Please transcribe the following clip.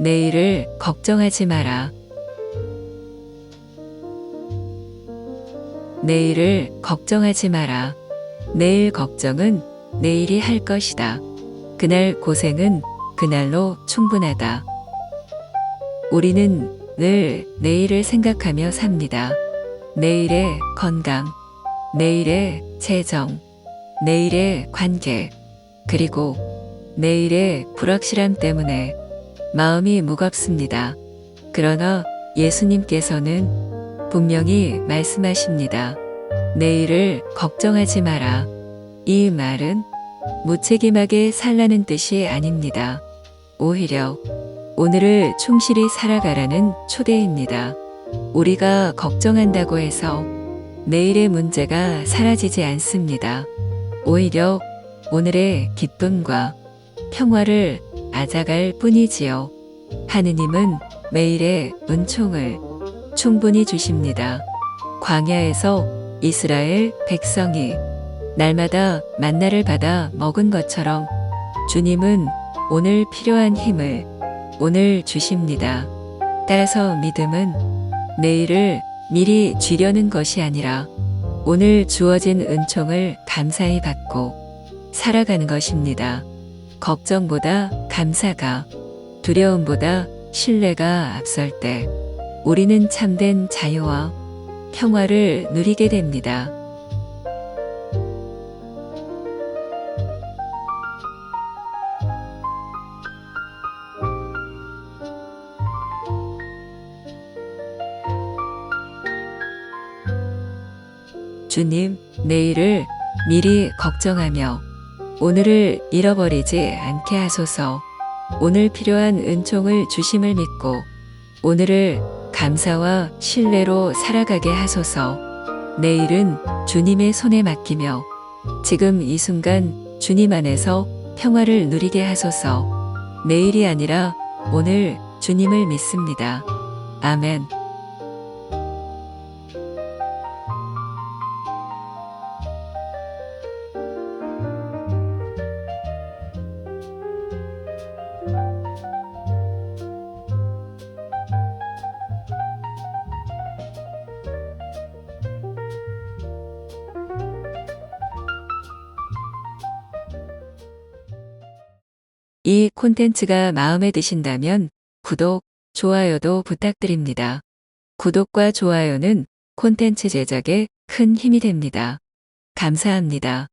내일을 걱정하지 마라. 내일을 걱정하지 마라. 내일 걱정은 내일이 할 것이다. 그날 고생은 그날로 충분하다. 우리는 늘 내일을 생각하며 삽니다. 내일의 건강, 내일의 재정, 내일의 관계, 그리고 내일의 불확실함 때문에 마음이 무겁습니다. 그러나 예수님께서는 분명히 말씀하십니다. 내일을 걱정하지 마라. 이 말은 무책임하게 살라는 뜻이 아닙니다. 오히려 오늘을 충실히 살아가라는 초대입니다. 우리가 걱정한다고 해서 내일의 문제가 사라지지 않습니다. 오히려 오늘의 기쁨과 평화를 앗아갈 뿐이지요. 하느님은 매일의 은총을 충분히 주십니다. 광야에서 이스라엘 백성이 날마다 만나를 받아 먹은 것처럼 주님은 오늘 필요한 힘을 오늘 주십니다. 따라서 믿음은 내일을 미리 쥐려는 것이 아니라 오늘 주어진 은총을 감사히 받고 살아가는 것입니다. 걱정보다 감사가, 두려움보다 신뢰가 앞설 때 우리는 참된 자유와 평화를 누리게 됩니다. 주님, 내일을 미리 걱정하며 오늘을 잃어버리지 않게 하소서. 오늘 필요한 은총을 주심을 믿고 오늘을 감사와 신뢰로 살아가게 하소서. 내일은 주님의 손에 맡기며 지금 이 순간 주님 안에서 평화를 누리게 하소서. 내일이 아니라 오늘 주님을 믿습니다. 아멘. 이 콘텐츠가 마음에 드신다면 구독, 좋아요도 부탁드립니다. 구독과 좋아요는 콘텐츠 제작에 큰 힘이 됩니다. 감사합니다.